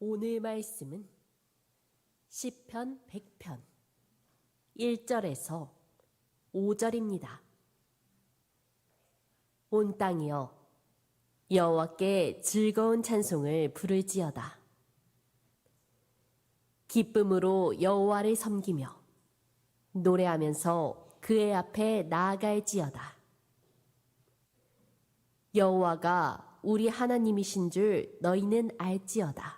오늘 말씀은 시편 100편 1절에서 5절입니다. 온 땅이여 여호와께 즐거운 찬송을 부를지어다. 기쁨으로 여호와를 섬기며 노래하면서 그의 앞에 나아갈지어다. 여호와가 우리 하나님이신 줄 너희는 알지어다.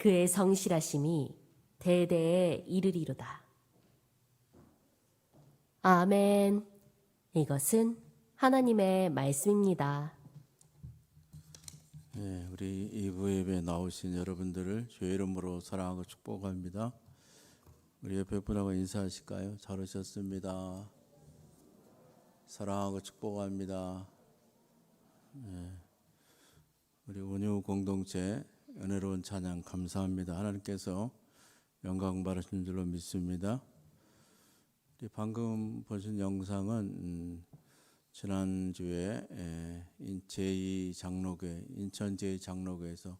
그의 성실하심이 대대에 이르리로다. 아멘. 이것은 하나님의 말씀입니다. 예, 우리 이부 예배 나오신 여러분들을 주의 이름으로 사랑하고 축복합니다. 우리 옆에 분하고 인사하실까요? 잘 오셨습니다. 사랑하고 축복합니다. 예, 우리 온유 공동체 은혜로운 찬양 감사합니다. 하나님께서 영광 받으신 줄로 믿습니다. 방금 보신 영상은 음, 지난주에 에, 인- 제2 장로교 인천 제2 장로교에서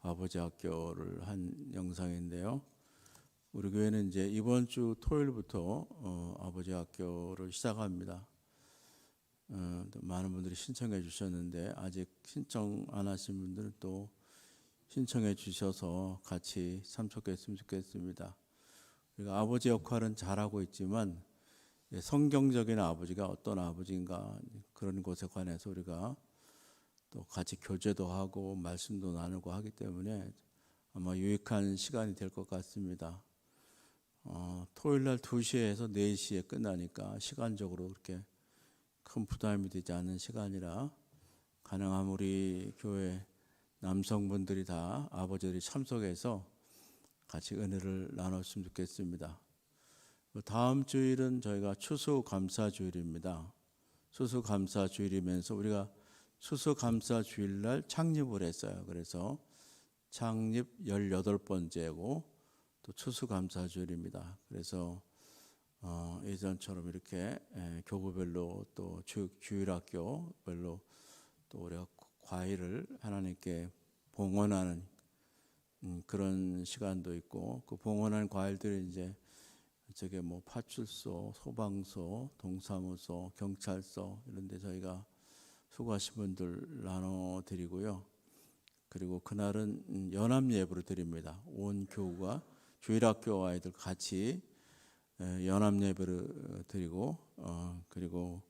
아버지 학교를 한 영상인데요. 우리 교회는 이제 이번 주 토요일부터 어, 아버지 학교를 시작합니다. 어, 또 많은 분들이 신청해 주셨는데 아직 신청 안 하신 분들은 또 신청해 주셔서 같이 참석했으면 좋겠습니다. 우리가 아버지 역할은 잘하고 있지만 예, 성경적인 아버지가 어떤 아버지인가 그런 것에 관해서 우리가 또 같이 교제도 하고 말씀도 나누고 하기 때문에 아마 유익한 시간이 될 것 같습니다. 어, 토요일 날 2시에서 4시에 끝나니까 시간적으로 그렇게 큰 부담이 되지 않는 시간이라 가능하면 우리 교회 남성분들이 다 아버지들이 참석해서 같이 은혜를 나눴으면 좋겠습니다. 다음 주일은 저희가 추수감사 주일입니다. 추수감사 주일이면서 우리가 추수감사 주일날 창립을 했어요. 그래서 창립 18번째고 또 추수감사 주일입니다. 그래서 어, 예전처럼 이렇게 에, 교구별로 또 주, 주일학교별로 또 우리가 과일을 하나님께 봉헌하는 음, 그런 시간도 있고 그 봉헌한 과일들이 이제 저게 뭐 파출소, 소방서, 동사무소, 경찰서 이런 데 저희가 수고하신 분들 나눠 드리고요. 그리고 그날은 음, 연합 예배를 드립니다. 온 교우가 주일학교 아이들 같이 에, 연합 예배를 드리고 어, 그리고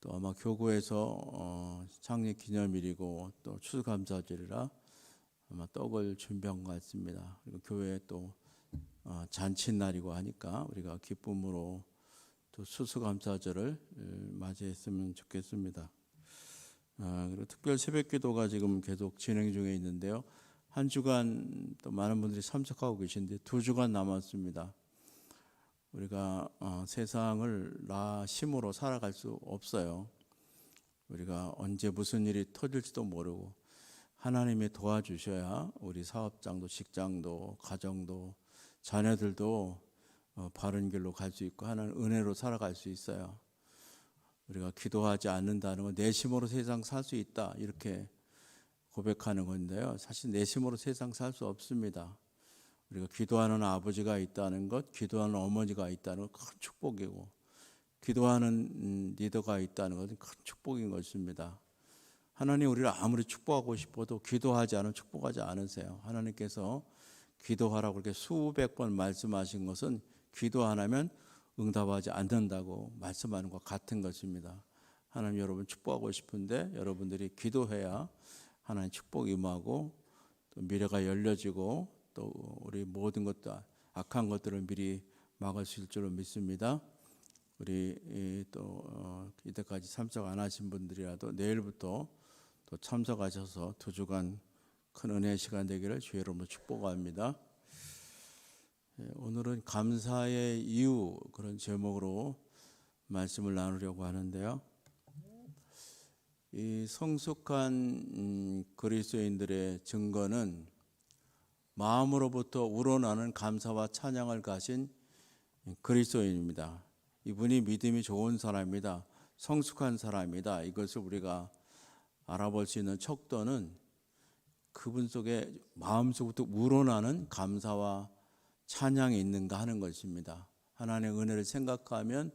또 아마 교구에서 어, 창립 기념일이고 또 추수감사절이라 아마 떡을 준비한 것 같습니다. 그리고 교회에 또 어, 잔칫날이고 하니까 우리가 기쁨으로 또 수수감사절을 에, 맞이했으면 좋겠습니다. 아, 그리고 특별 새벽기도가 지금 계속 진행 중에 있는데요. 한 주간 또 많은 분들이 참석하고 계신데 두 주간 남았습니다. 우리가 어, 세상을 나 힘으로 살아갈 수 없어요. 우리가 언제 무슨 일이 터질지도 모르고 하나님이 도와주셔야 우리 사업장도 직장도 가정도 자녀들도 어, 바른 길로 갈 수 있고 하나님 은혜로 살아갈 수 있어요. 우리가 기도하지 않는다는 건 내심으로 세상 살 수 있다 이렇게 고백하는 건데요. 사실 내심으로 세상 살 수 없습니다. 우리가 기도하는 아버지가 있다는 것, 기도하는 어머니가 있다는 것 큰 축복이고, 기도하는 음, 리더가 있다는 것은 큰 축복인 것입니다. 하나님 우리를 아무리 축복하고 싶어도 기도하지 않으면 축복하지 않으세요. 하나님께서 기도하라고 그렇게 수백 번 말씀하신 것은 기도 안 하면 응답하지 않는다고 말씀하는 것 같은 것입니다. 하나님 여러분 축복하고 싶은데 여러분들이 기도해야 하나님 축복 임하고 또 미래가 열려지고 또 우리 모든 것들 악한 것들을 미리 막을 수 있을 줄로 믿습니다. 우리 이또 어, 이때까지 참석 안 하신 분들이라도 내일부터 또 참석하셔서 두 주간 큰 은혜의 시간 되기를 주의 이름으로 축복합니다. 예, 오늘은 감사의 이유 그런 제목으로 말씀을 나누려고 하는데요. 이 성숙한 음, 그리스도인들의 증거는 마음으로부터 우러나는 감사와 찬양을 가진 그리스도인입니다. 이분이 믿음이 좋은 사람이다. 성숙한 사람이다. 이것을 우리가 알아볼 수 있는 척도는 그분 속에 마음속부터 우러나는 감사와 찬양이 있는가 하는 것입니다. 하나님의 은혜를 생각하면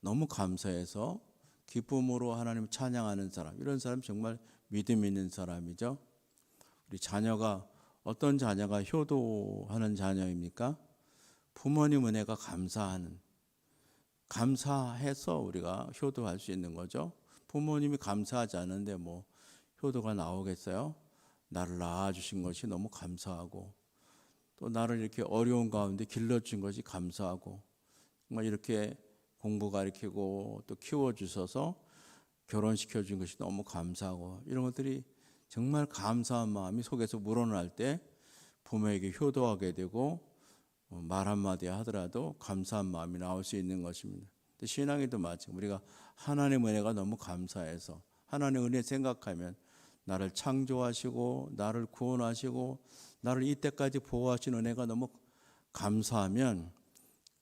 너무 감사해서 기쁨으로 하나님 찬양하는 사람 이런 사람 정말 믿음 있는 사람이죠. 우리 자녀가 어떤 자녀가 효도하는 자녀입니까? 부모님 은혜가 감사하는 감사해서 우리가 효도할 수 있는 거죠. 부모님이 감사하지 않은데 뭐 효도가 나오겠어요? 나를 낳아주신 것이 너무 감사하고 또 나를 이렇게 어려운 가운데 길러준 것이 감사하고 정말 이렇게 공부 가르치고 또 키워주셔서 결혼시켜 준 것이 너무 감사하고 이런 것들이 정말 감사한 마음이 속에서 물어날 때 부모에게 효도하게 되고 어, 말 한마디 하더라도 감사한 마음이 나올 수 있는 것입니다. 신앙에도 마찬가지 우리가 하나님의 은혜가 너무 감사해서 하나님의 은혜 생각하면 나를 창조하시고 나를 구원하시고 나를 이때까지 보호하신 은혜가 너무 감사하면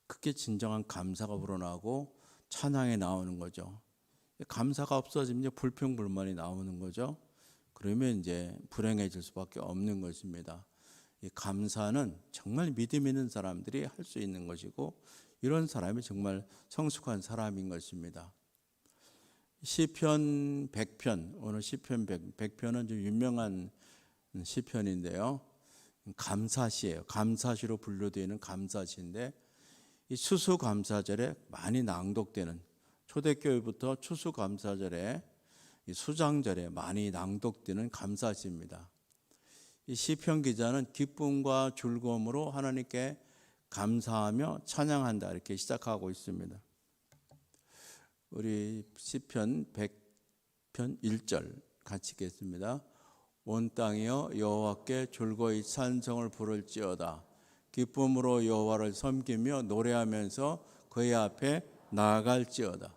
그게 진정한 감사가 불어나고 찬양에 나오는 거죠. 감사가 없어지면 불평불만이 나오는 거죠. 그러면 이제 불행해질 수밖에 없는 것입니다. 이 감사는 정말 믿음 있는 사람들이 할 수 있는 것이고 이런 사람이 정말 성숙한 사람인 것입니다. 시편 100편 오늘 시편 100, 100편은 좀 유명한 시편인데요. 감사시예요. 감사시로 분류되는 감사시인데 이 추수감사절에 많이 낭독되는 초대교회부터 추수감사절에 이 수장절에 많이 낭독되는 감사시입니다. 이 시편 기자는 기쁨과 즐거움으로 하나님께 감사하며 찬양한다 이렇게 시작하고 있습니다. 우리 시편 100편 1절 같이 읽겠습니다. 온 땅이여 여호와께 즐거이 찬송을 부를지어다. 기쁨으로 여호와를 섬기며 노래하면서 그의 앞에 나아갈지어다.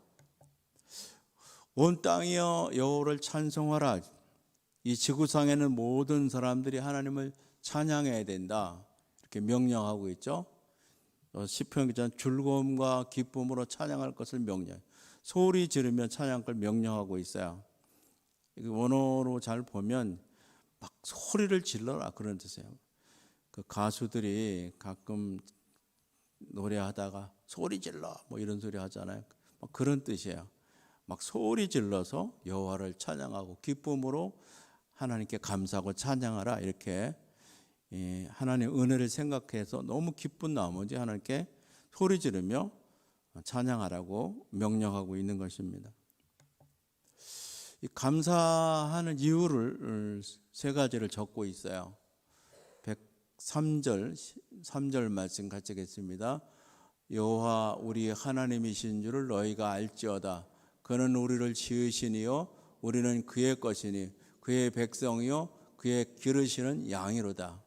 온 땅이여 여호와를 찬송하라. 이 지구상에는 모든 사람들이 하나님을 찬양해야 된다. 이렇게 명령하고 있죠. 어, 시편 기자는 즐거움과 기쁨으로 찬양할 것을 명령. 소리 지르며 찬양을 명령하고 있어요. 원어로 잘 보면 막 소리를 질러라 그런 뜻이에요. 그 가수들이 가끔 노래하다가 소리 질러 뭐 이런 소리 하잖아요. 막 그런 뜻이에요. 막 소리 질러서 여호와를 찬양하고 기쁨으로 하나님께 감사하고 찬양하라 이렇게 하나님 은혜를 생각해서 너무 기쁜 나머지 하나님께 소리 지르며 찬양하라고 명령하고 있는 것입니다. 감사하는 이유를 세 가지를 적고 있어요. 103절 3절 말씀 같이 읽겠습니다. 여호와 우리 하나님이신 줄을 너희가 알지어다. 그는 우리를 지으시니요 우리는 그의 것이니 그의 백성이요 그의 기르시는 양이로다.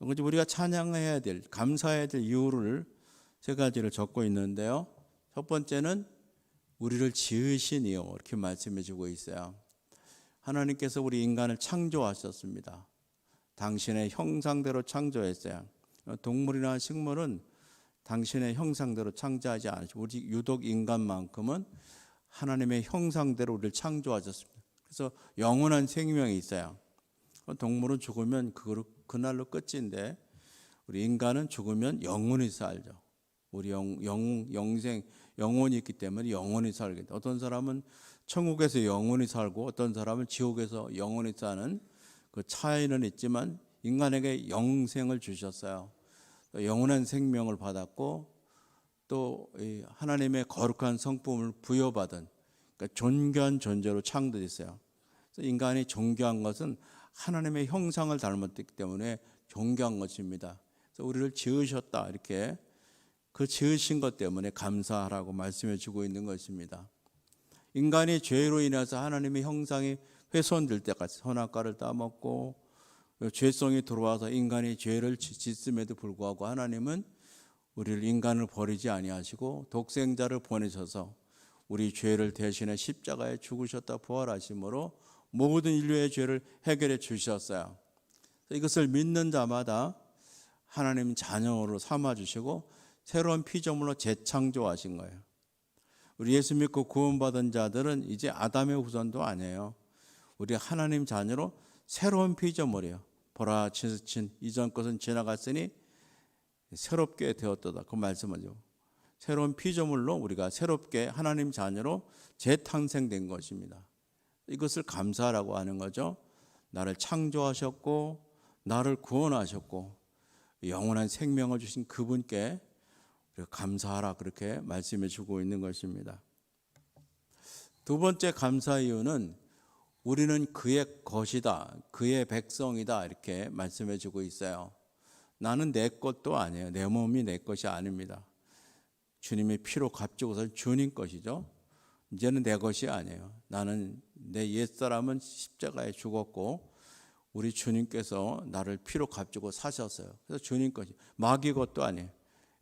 우리가 찬양해야 될 감사해야 될 이유를 세 가지를 적고 있는데요. 첫 번째는 우리를 지으시니요 이렇게 말씀해 주고 있어요. 하나님께서 우리 인간을 창조하셨습니다. 당신의 형상대로 창조했어요. 동물이나 식물은 당신의 형상대로 창조하지 않으시고 우리 유독 인간만큼은 하나님의 형상대로 우리를 창조하셨습니다. 그래서 영원한 생명이 있어요. 동물은 죽으면 그 그날로 끝인데 우리 인간은 죽으면 영원히 살죠. 우리 영, 영, 영생 영혼이 있기 때문에 영원히 살게 돼. 어떤 사람은 천국에서 영원히 살고 어떤 사람은 지옥에서 영원히 사는 그 차이는 있지만 인간에게 영생을 주셨어요. 영원한 생명을 받았고 또 하나님의 거룩한 성품을 부여받은 그러니까 존귀한 존재로 창조됐어요. 인간이 존귀한 것은 하나님의 형상을 닮았기 때문에 존귀한 것입니다. 그래서 우리를 지으셨다 이렇게 그 지으신 것 때문에 감사하라고 말씀해 주고 있는 것입니다. 인간이 죄로 인해서 하나님의 형상이 훼손될 때까지 선악과를 따먹고 죄성이 들어와서 인간이 죄를 짓- 짓음에도 불구하고 하나님은 우리를 인간을 버리지 아니하시고 독생자를 보내셔서 우리 죄를 대신해 십자가에 죽으셨다 부활하심으로 모든 인류의 죄를 해결해 주셨어요. 이것을 믿는 자마다 하나님 자녀로 삼아 주시고 새로운 피조물로 재창조하신 거예요. 우리 예수 믿고 구원받은 자들은 이제 아담의 후손도 아니에요. 우리 하나님 자녀로 새로운 피조물이에요. 보라 지친 이전 것은 지나갔으니 새롭게 되었도다. 그 말씀을요. 새로운 피조물로 우리가 새롭게 하나님 자녀로 재탄생된 것입니다. 이것을 감사라고 하는 거죠. 나를 창조하셨고 나를 구원하셨고 영원한 생명을 주신 그분께 감사하라 그렇게 말씀해 주고 있는 것입니다. 두 번째 감사 이유는 우리는 그의 것이다, 그의 백성이다 이렇게 말씀해 주고 있어요. 나는 내 것도 아니에요. 내 몸이 내 것이 아닙니다. 주님의 피로 값주고서 주님 것이죠. 이제는 내 것이 아니에요. 나는 내 옛사람은 십자가에 죽었고 우리 주님께서 나를 피로 값주고 사셨어요. 그래서 주님 것이 마귀 것도 아니에요.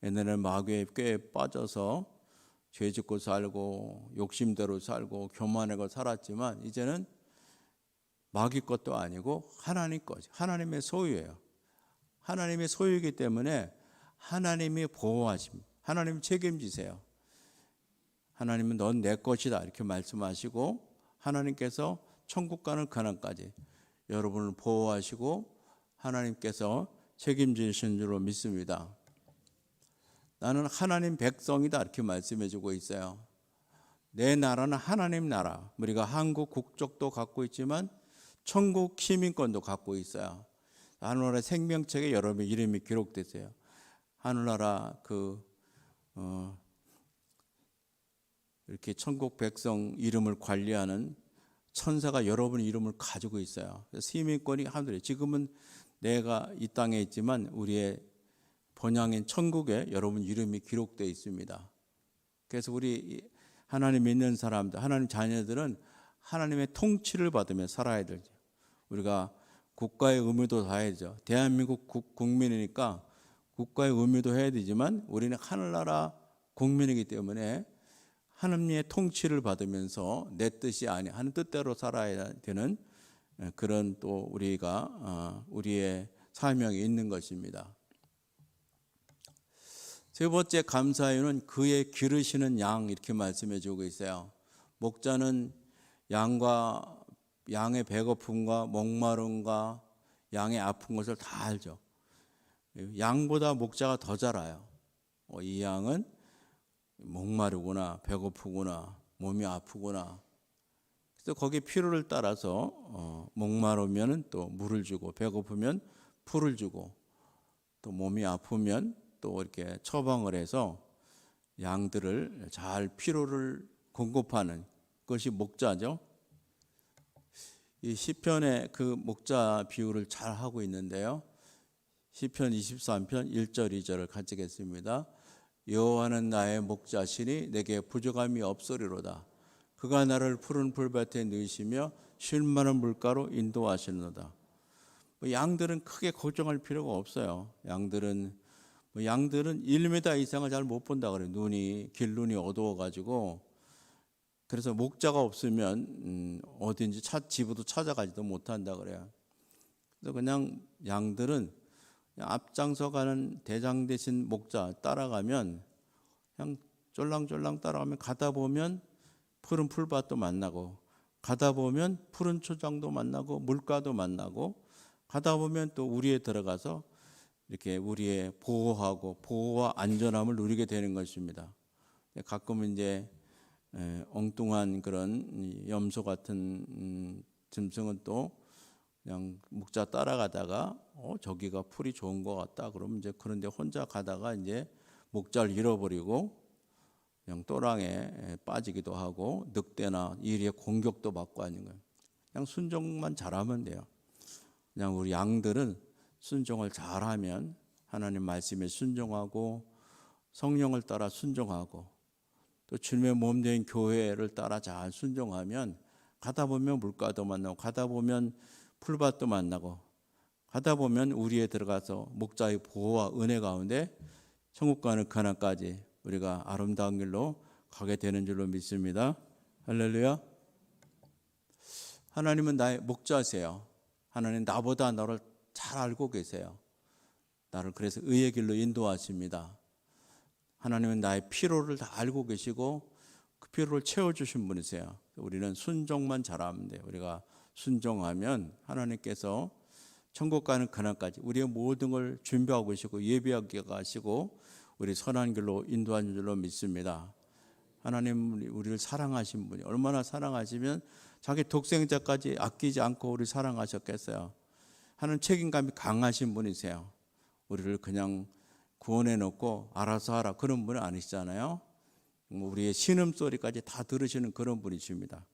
옛날에는 마귀의 꾀에 빠져서 죄 짓고 살고 욕심대로 살고 교만하고 살았지만 이제는 마귀 것도 아니고 하나님 것, 하나님의 소유예요. 하나님의 소유이기 때문에 하나님이 보호하심, 하나님 책임지세요. 하나님은 넌 내 것이다 이렇게 말씀하시고 하나님께서 천국 가는 가난까지 여러분을 보호하시고 하나님께서 책임지신 줄로 믿습니다. 나는 하나님 백성이다 이렇게 말씀해 주고 있어요. 내 나라는 하나님 나라. 우리가 한국 국적도 갖고 있지만 천국 시민권도 갖고 있어요. 하늘나라 생명책에 여러분 이름이 기록됐어요. 하늘나라 그 어, 이렇게 천국 백성 이름을 관리하는 천사가 여러분 이름을 가지고 있어요. 시민권이 하늘에 지금은 내가 이 땅에 있지만 우리의 본향인 천국에 여러분 이름이 기록되어 있습니다. 그래서 우리 하나님 믿는 사람들, 하나님 자녀들은 하나님의 통치를 받으며 살아야 되죠. 우리가 국가의 의무도 다해야죠. 대한민국 국, 국민이니까 국가의 의무도 해야 되지만 우리는 하늘나라 국민이기 때문에 하나님의 통치를 받으면서 내 뜻이 아니 하는 뜻대로 살아야 되는 그런 또 우리가 어, 우리의 사명이 있는 것입니다. 세 번째 감사유는 그의 기르시는 양 이렇게 말씀해 주고 있어요. 목자는 양과 양의 배고픔과 목마름과 양의 아픈 것을 다 알죠. 양보다 목자가 더잘 알아요. 어, 이 양은 목마르구나, 배고프구나, 몸이 아프구나. 그래서 거기 필요를 따라서 어, 목마르면 또 물을 주고 배고프면 풀을 주고 또 몸이 아프면 또 이렇게 처방을 해서 양들을 잘 필요를 공급하는 것이 목자죠. 이 시편의 그 목자 비유를 잘 하고 있는데요. 시편 23편 1절 2절을 같이 읽겠습니다. 여호와는 나의 목자시니 내게 부족함이 없으리로다. 그가 나를 푸른 풀밭에 누이시며 쉴 만한 물가로 인도하시는도다. 뭐 양들은 크게 걱정할 필요가 없어요. 양들은 뭐 양들은 1m 이상을 잘 못 본다 그래요. 눈이 길 눈이 어두워 가지고 그래서 목자가 없으면 음, 어딘지 차 집으로 찾아가지도 못한다 그래요. 그래서 그냥 양들은 앞장서 가는 대장 대신 목자 따라가면 그냥 쫄랑쫄랑 따라가면 가다 보면 푸른 풀밭도 만나고 가다 보면 푸른 초장도 만나고 물가도 만나고 가다 보면 또 우리에 들어가서 이렇게 우리의 보호하고 보호와 안전함을 누리게 되는 것입니다. 가끔은 이제 에, 엉뚱한 그런 염소 같은 음, 짐승은 또 그냥 목자 따라가다가 어 저기가 풀이 좋은 것 같다 그러면 이제 그런데 혼자 가다가 이제 목자를 잃어버리고 그냥 또랑에 빠지기도 하고 늑대나 이리의 공격도 받고 하는 거예요. 그냥 순종만 잘하면 돼요. 그냥 우리 양들은 순종을 잘하면 하나님 말씀에 순종하고 성령을 따라 순종하고 또 주님의 몸 된 교회를 따라 잘 순종하면 가다 보면 물가도 만나고 가다 보면 풀밭도 만나고 하다 보면 우리에 들어가서 목자의 보호와 은혜 가운데 천국 가는 가난까지 우리가 아름다운 길로 가게 되는 줄로 믿습니다. 할렐루야. 하나님은 나의 목자세요. 하나님 나보다 너를 잘 알고 계세요. 나를 그래서 의의 길로 인도하십니다. 하나님은 나의 피로를 다 알고 계시고 그 피로를 채워주신 분이세요. 우리는 순종만 잘하면 돼요. 우리가 순종하면 하나님께서 천국 가는 그날까지 우리의 모든 걸 준비하고 계시고 예비하게 하시고 우리 선한 길로 인도하는 줄로 믿습니다. 하나님 우리를 사랑하신 분이 얼마나 사랑하시면 자기 독생자까지 아끼지 않고 우리 사랑하셨겠어요. 하는 책임감이 강하신 분이세요. 우리를 그냥 구원해 놓고 알아서 하라 그런 분은 아니시잖아요. 뭐 우리의 신음 소리까지 다 들으시는 그런 분이십니다.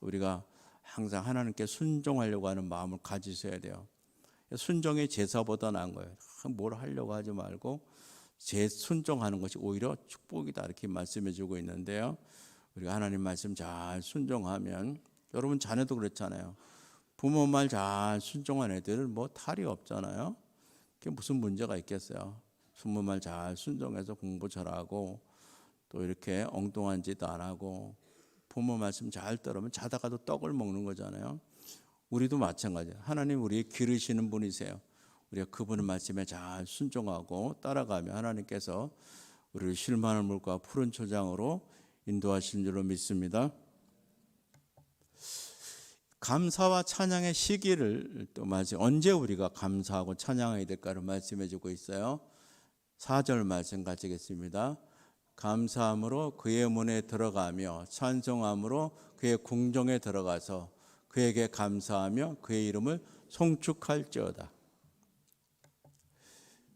우리가 항상 하나님께 순종하려고 하는 마음을 가지셔야 돼요. 순종이 제사보다 나은 거예요. 뭘 하려고 하지 말고 제 순종하는 것이 오히려 축복이다 이렇게 말씀해 주고 있는데요. 우리가 하나님 말씀 잘 순종하면 여러분 자녀도 그렇잖아요. 부모 말 잘 순종한 애들은 뭐 탈이 없잖아요. 그게 무슨 문제가 있겠어요. 부모 말잘 순종해서 공부 잘하고 또 이렇게 엉뚱한 짓 안 하고 부모 말씀 잘 따르면 자다가도 떡을 먹는 거잖아요. 우리도 마찬가지예요. 하나님 우리 기르시는 분이세요. 우리가 그분의 말씀에 잘 순종하고 따라가면 하나님께서 우리를 실만한 물과 푸른 초장으로 인도하시는 줄로 믿습니다. 감사와 찬양의 시기를 또 말씀 언제 우리가 감사하고 찬양해야 될까를 말씀해 주고 있어요. 4절 말씀 가지겠습니다. 감사함으로 그의 문에 들어가며 찬송함으로 그의 궁정에 들어가서 그에게 감사하며 그의 이름을 송축할지어다.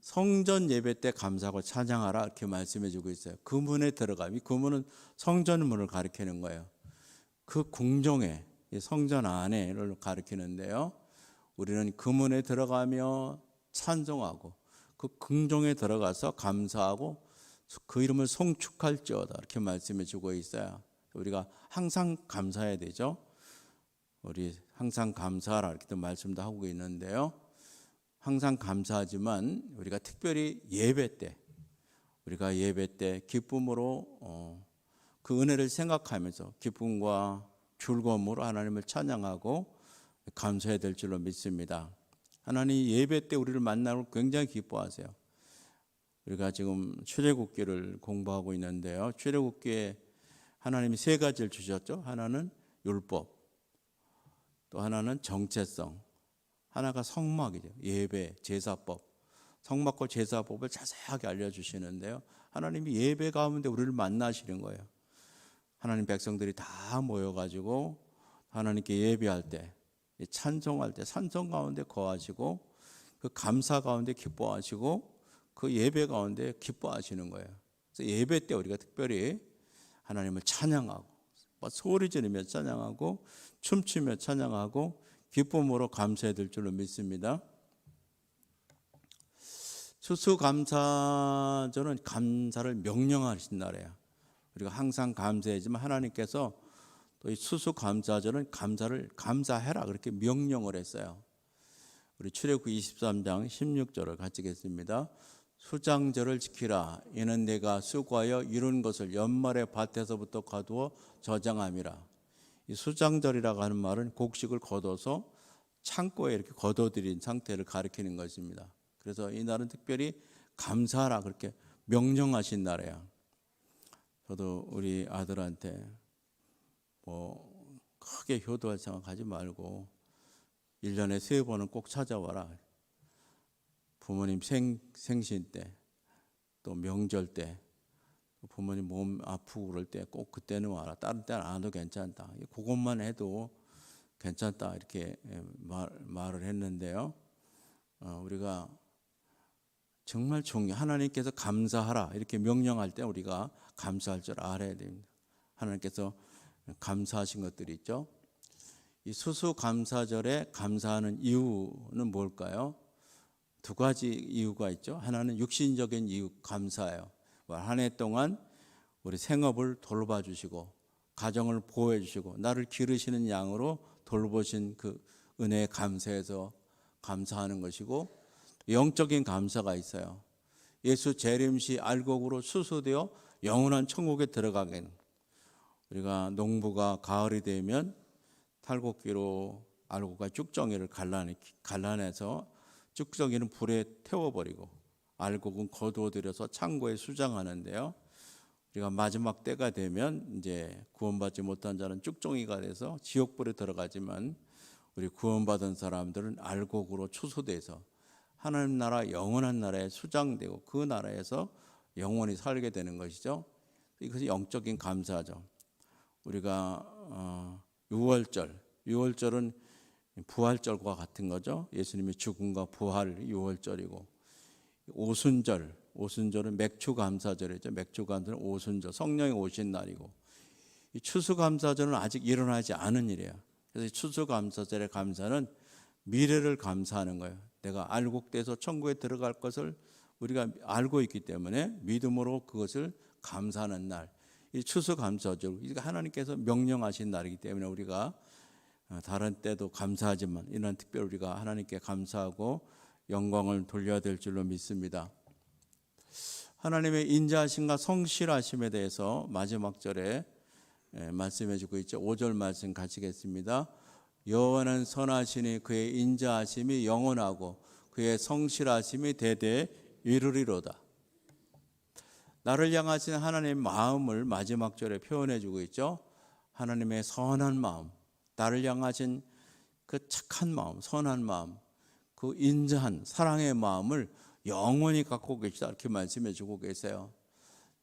성전 예배 때 감사하고 찬양하라 이렇게 말씀해 주고 있어요. 그 문에 들어가면 그 문은 성전 문을 가리키는 거예요. 그 궁정에 이 성전 안에를 가리키는데요. 우리는 그 문에 들어가며 찬송하고 그 궁정에 들어가서 감사하고 그 이름을 송축할지어다 이렇게 말씀해 주고 있어요. 우리가 항상 감사해야 되죠. 우리 항상 감사하라 이렇게 말씀도 하고 있는데요. 항상 감사하지만 우리가 특별히 예배 때 우리가 예배 때 기쁨으로 어, 그 은혜를 생각하면서 기쁨과 즐거움으로 하나님을 찬양하고 감사해야 될 줄로 믿습니다. 하나님 예배 때 우리를 만나고 굉장히 기뻐하세요. 우리가 지금 출애굽기를 공부하고 있는데요. 출애굽기에 하나님이 세 가지를 주셨죠. 하나는 율법, 또 하나는 정체성, 하나가 성막이죠. 예배, 제사법. 성막과 제사법을 자세하게 알려주시는데요. 하나님이 예배 가운데 우리를 만나시는 거예요. 하나님 백성들이 다 모여가지고 하나님께 예배할 때, 찬송할 때, 찬송 가운데 거하시고 그 감사 가운데 기뻐하시고 그 예배 가운데 기뻐하시는 거예요. 그래서 예배 때 우리가 특별히 하나님을 찬양하고 뭐 소리 지르며 찬양하고 춤추며 찬양하고 기쁨으로 감사해야 될 줄로 믿습니다. 추수감사절은 감사를 명령하신 날이에요. 우리가 항상 감사하지만 하나님께서 또이 추수감사절은 감사를 감사해라 그렇게 명령을 했어요. 우리 출애굽기 23장 16절을 같이 읽겠습니다. 수장절을 지키라. 이는 내가 수고하여 이룬 것을 연말에 밭에서부터 거두어 저장함이라. 이 수장절이라고 하는 말은 곡식을 걷어서 창고에 이렇게 걷어들인 상태를 가리키는 것입니다. 그래서 이 날은 특별히 감사하라 그렇게 명령하신 날이야. 저도 우리 아들한테 뭐 크게 효도할 생각하지 말고 1년에 세 번은 꼭 찾아와라. 부모님 생, 생신 때, 또 명절 때, 부모님 몸 아프고 그럴 때 꼭 그때는 와라. 다른 때는 안 와도 괜찮다. 그것만 해도 괜찮다. 이렇게 말, 말을 했는데요. 어, 우리가 정말 중요 하나님께서 감사하라. 이렇게 명령할 때 우리가 감사할 줄 알아야 됩니다. 하나님께서 감사하신 것들이 있죠. 이 수수감사절에 감사하는 이유는 뭘까요? 두 가지 이유가 있죠. 하나는 육신적인 이유 감사예요. 한 해 동안 우리 생업을 돌봐 주시고 가정을 보호해 주시고 나를 기르시는 양으로 돌보신 그 은혜에 감사해서 감사하는 것이고 영적인 감사가 있어요. 예수 재림시 알곡으로 수수되어 영원한 천국에 들어가게 우리가 농부가 가을이 되면 탈곡기로 알곡과 쭉정이를 갈라내, 갈라내서 쭉정이는 불에 태워버리고 알곡은 거두어들여서 창고에 수장하는데요. 우리가 마지막 때가 되면 이제 구원받지 못한 자는 쭉정이가 돼서 지옥불에 들어가지만 우리 구원받은 사람들은 알곡으로 추수돼서 하나님 나라 영원한 나라에 수장되고 그 나라에서 영원히 살게 되는 것이죠. 이것이 영적인 감사죠. 우리가 어, 6월절, 6월절은 부활절과 같은 거죠. 예수님의 죽음과 부활 6월절이고 오순절, 오순절은 맥주 감사절이죠. 맥주 감사는 오순절, 성령이 오신 날이고 이 추수 감사절은 아직 일어나지 않은 일이에요. 그래서 추수 감사절의 감사는 미래를 감사하는 거예요. 내가 알곡돼서 천국에 들어갈 것을 우리가 알고 있기 때문에 믿음으로 그것을 감사하는 날. 이 추수 감사절, 이게 하나님께서 명령하신 날이기 때문에 우리가 어, 다른 때도 감사하지만 이런 특별 우리가 하나님께 감사하고 영광을 돌려야 될 줄로 믿습니다. 하나님의 인자하심과 성실하심에 대해서 마지막 절에 예, 말씀해 주고 있죠. 5절 말씀 가시겠습니다. 여호와는 선하시니 그의 인자하심이 영원하고 그의 성실하심이 대대 이르리로다. 나를 향하신 하나님의 마음을 마지막 절에 표현해 주고 있죠. 하나님의 선한 마음, 나를 향하신 그 착한 마음, 선한 마음, 그 인자한 사랑의 마음을 영원히 갖고 계시다 이렇게 말씀해 주고 계세요.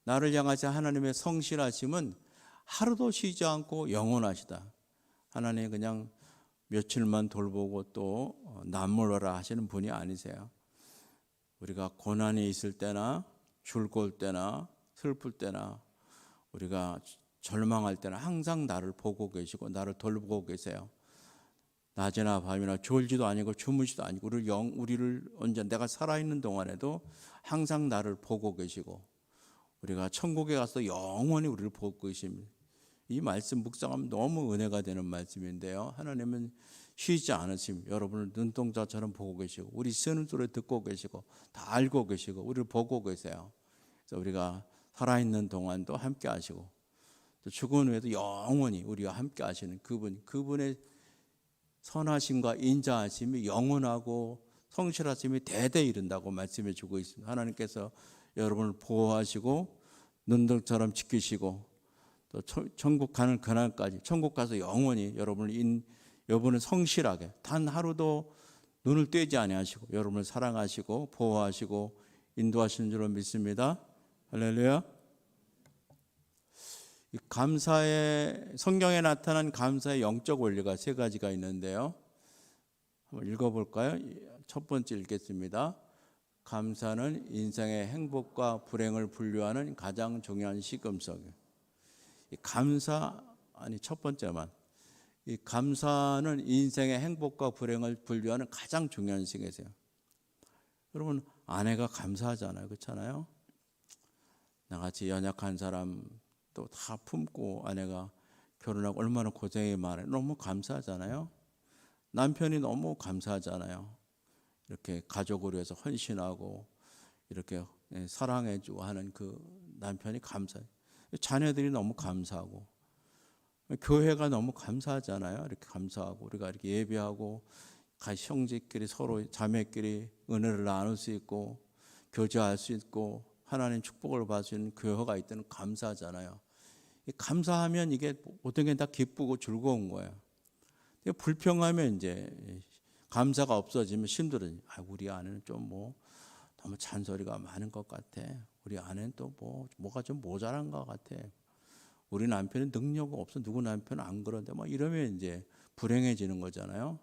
나를 향하신 하나님의 성실하심은 하루도 쉬지 않고 영원하시다. 하나님 그냥 며칠만 돌보고 또 남물러라 하시는 분이 아니세요. 우리가 고난이 있을 때나 줄골 때나 슬플 때나 우리가 절망할 때나 항상 나를 보고 계시고 나를 돌보고 계세요. 낮이나 밤이나 졸지도 아니고 주무시도 아니고 우리를 영 우리를 언제 내가 살아 있는 동안에도 항상 나를 보고 계시고 우리가 천국에 가서 영원히 우리를 보고 계십니다. 이 말씀 묵상하면 너무 은혜가 되는 말씀인데요. 하나님은 쉬지 않으심 여러분을 눈동자처럼 보고 계시고 우리 쓰는 소리 듣고 계시고 다 알고 계시고 우리를 보고 계세요. 그래서 우리가 살아있는 동안도 함께 하시고 또 죽은 후에도 영원히 우리와 함께 하시는 그분 그분의 선하심과 인자하심이 영원하고 성실하심이 대대 이른다고 말씀해 주고 있습니다. 하나님께서 여러분을 보호하시고 눈등처럼 지키시고 또 천국 가는 그날까지 천국 가서 영원히 여러분을 인 여러분은 성실하게 단 하루도 눈을 떼지 아니하시고 여러분을 사랑하시고 보호하시고 인도하시는 줄로 믿습니다. 할렐루야. 이 감사의 성경에 나타난 감사의 영적 원리가 세 가지가 있는데요. 한번 읽어볼까요? 첫 번째 읽겠습니다. 감사는 인생의 행복과 불행을 분류하는 가장 중요한. 이 감사 아니 첫 번째만 이 감사는 인생의 행복과 불행을 분류하는 가장 중요한 시기세요. 여러분 아내가 감사하잖아요, 그렇잖아요. 나같이 연약한 사람 또 다 품고 아내가 결혼하고 얼마나 고생이 많아요. 너무 감사하잖아요. 남편이 너무 감사하잖아요. 이렇게 가족을 위해서 헌신하고 이렇게 사랑해주고 하는 그 남편이 감사해요. 자녀들이 너무 감사하고 교회가 너무 감사하잖아요. 이렇게 감사하고 우리가 이렇게 예배하고 형제끼리 서로 자매끼리 은혜를 나눌 수 있고 교제할 수 있고 하나님 축복을 있는 교회가 있다는 감사하잖아요. 감사하면 이게 모든 게 다 기쁘고 즐거운 거예요. 불평하면 이제 감사가 없어지면 힘들어요. 아, 우리 아내는 좀 뭐 너무 잔소리가 많은 것 같아. 우리 아내는 또 뭐 뭐가 좀 모자란 것 같아. 우리 남편은 능력 없어. 누구 남편은 안 그런데 뭐 이러면 이제 불행해지는 거잖아요.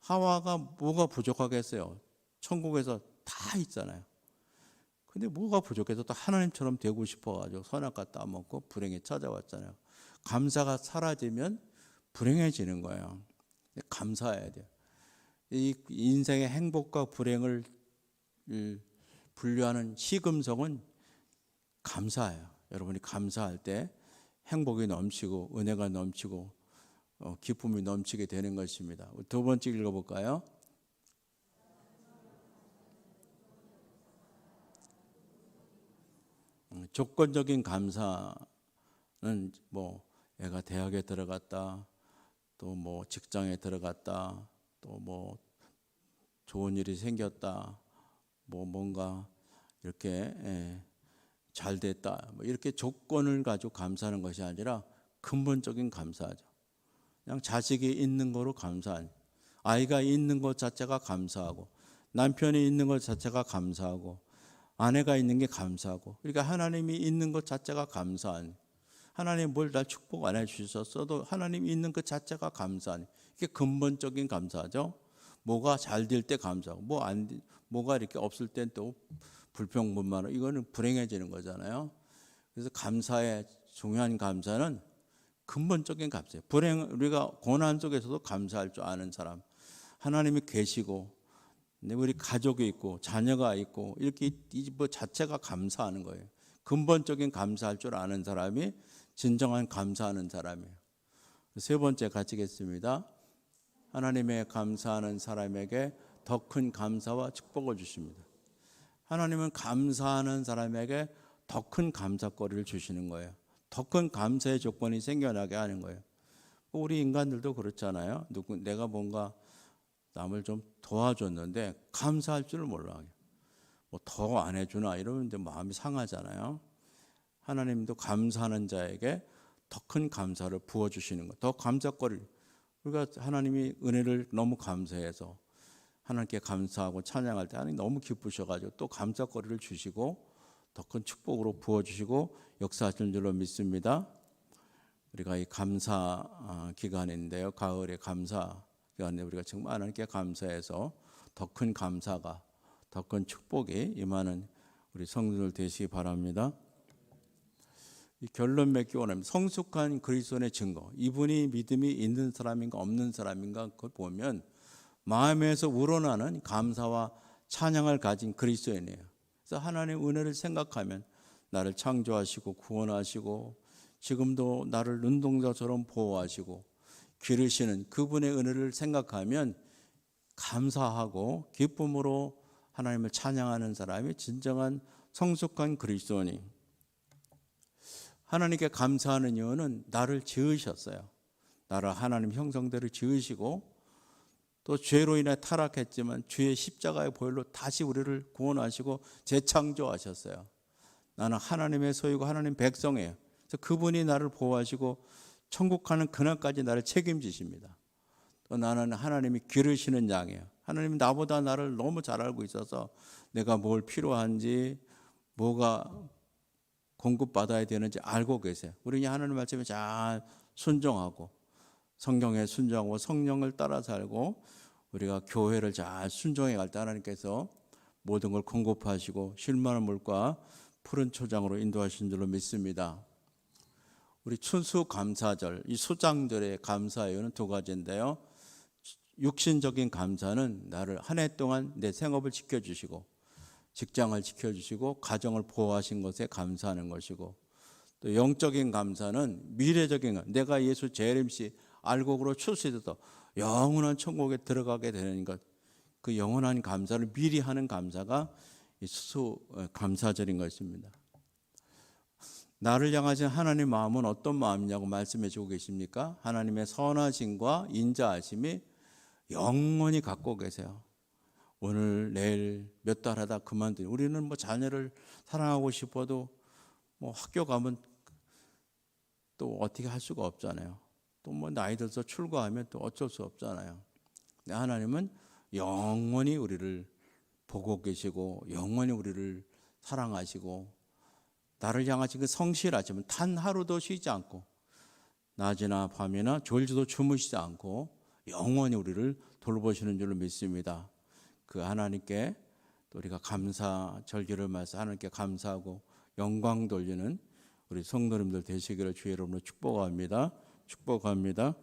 하와가 뭐가 부족하겠어요? 천국에서 다 있잖아요. 근데 뭐가 부족해서 또 하나님처럼 되고 싶어가지고 선악과 따먹고 불행에 찾아왔잖아요. 감사가 사라지면 불행해지는 거예요. 감사해야 돼요. 이 인생의 행복과 불행을 분류하는 시금성은 감사예요. 여러분이 감사할 때 행복이 넘치고 은혜가 넘치고 어, 기쁨이 넘치게 되는 것입니다. 두 번째 읽어볼까요? 음, 조건적인 감사는 뭐 애가 대학에 들어갔다, 또 뭐 직장에 들어갔다, 또 뭐 좋은 일이 생겼다, 뭐 뭔가 이렇게 예, 잘 됐다, 뭐 이렇게 조건을 가지고 감사하는 것이 아니라 근본적인 감사죠. 그냥 자식이 있는 거로 감사한, 아이가 있는 것 자체가 감사하고, 남편이 있는 것 자체가 감사하고, 아내가 있는 게 감사하고, 그러니까 하나님이 있는 것 자체가 감사한, 하나님 뭘 날 축복 안 해주셨어도 하나님이 있는 것 자체가 감사한, 이게 근본적인 감사죠. 뭐가 잘 될 때 감사하고, 뭐 안, 뭐가 이렇게 없을 땐또 불평분만, 이거는 불행해지는 거잖아요. 그래서 감사의 중요한 감사는 근본적인 감사예요. 불행 우리가 고난 속에서도 감사할 줄 아는 사람, 하나님이 계시고 우리 가족이 있고 자녀가 있고 이렇게 이뭐 자체가 감사하는 거예요. 근본적인 감사할 줄 아는 사람이 진정한 감사하는 사람이에요. 세 번째 가지겠습니다. 하나님의 감사하는 사람에게 더 큰 감사와 축복을 주십니다. 하나님은 감사하는 사람에게 더 큰 감사거리를 주시는 거예요. 더 큰 감사의 조건이 생겨나게 하는 거예요. 우리 인간들도 그렇잖아요. 누구 내가 뭔가 남을 좀 도와줬는데 감사할 줄을 몰라. 뭐 더 안 해주나 이러면 마음이 상하잖아요. 하나님도 감사하는 자에게 더 큰 감사를 부어 주시는 거, 더 감사거리. 우리가 하나님이 은혜를 너무 감사해서 하나님께 감사하고 찬양할 때 하나님 너무 기쁘셔가지고 또 감사거리를 주시고 더 큰 축복으로 부어 주시고 역사하시는 줄로 믿습니다. 우리가 이 감사 아, 기간인데요, 가을의 감사 기간에 우리가 정말 하나님께 감사해서 더 큰 감사가 더 큰 축복이 임하는 우리 성도들 되시기 바랍니다. 이 결론 맺기 원합니다. 성숙한 그리스도의 증거. 이분이 믿음이 있는 사람인가 없는 사람인가 그걸 보면 마음에서 우러나는 감사와 찬양을 가진 그리스도인이에요. 그래서 하나님의 은혜를 생각하면 나를 창조하시고 구원하시고 지금도 나를 눈동자처럼 보호하시고 기르시는 그분의 은혜를 생각하면 감사하고 기쁨으로 하나님을 찬양하는 사람이 진정한 성숙한 그리스도니 하나님께 감사하는 이유는 나를 지으셨어요. 나를 하나님 형성대로 지으시고 또 죄로 인해 타락했지만 주의 십자가의 보혈로 다시 우리를 구원하시고 재창조하셨어요. 나는 하나님의 소유고 하나님 백성이에요. 그래서 그분이 나를 보호하시고 천국 가는 그날까지 나를 책임지십니다. 또 나는 하나님이 기르시는 양이에요. 하나님이 나보다 나를 너무 잘 알고 있어서 내가 뭘 필요한지 뭐가 공급받아야 되는지 알고 계세요. 우리 하나님 말씀에 잘 순종하고 성경에 순종하고 성령을 따라 살고 우리가 교회를 잘 순종해 갈 때 하나님께서 모든 걸 공급하시고 쉴만한 물과 푸른 초장으로 인도하신 줄로 믿습니다. 우리 춘수 감사절, 이 수장절의 감사 이유는 두 가지인데요. 육신적인 감사는 나를 한 해 동안 내 생업을 지켜주시고 직장을 지켜주시고 가정을 보호하신 것에 감사하는 것이고 또 영적인 감사는 미래적인 감 내가 예수 재림시 알곡으로 출세돼서 영원한 천국에 들어가게 되는 것, 그 영원한 감사를 미리 하는 감사가 이 수수 감사절인 것입니다. 나를 향하신 하나님 마음은 어떤 마음이냐고 말씀해 주고 계십니까? 하나님의 선하심과 인자하심이 영원히 갖고 계세요. 오늘 내일 몇 달 하다 그만두니 우리는 뭐 자녀를 사랑하고 싶어도 뭐 학교 가면 또 어떻게 할 수가 없잖아요. 또 뭐 나이 들어서 출가하면 또 어쩔 수 없잖아요. 하나님은 영원히 우리를 보고 계시고 영원히 우리를 사랑하시고 나를 향하신 그 성실하지만 단 하루도 쉬지 않고 낮이나 밤이나 졸지도 주무시지 않고 영원히 우리를 돌보시는 줄로 믿습니다. 그 하나님께 또 우리가 감사 절기를 맞서 하나님께 감사하고 영광 돌리는 우리 성도님들 되시기를 주의 이름으로 축복합니다. 축복합니다.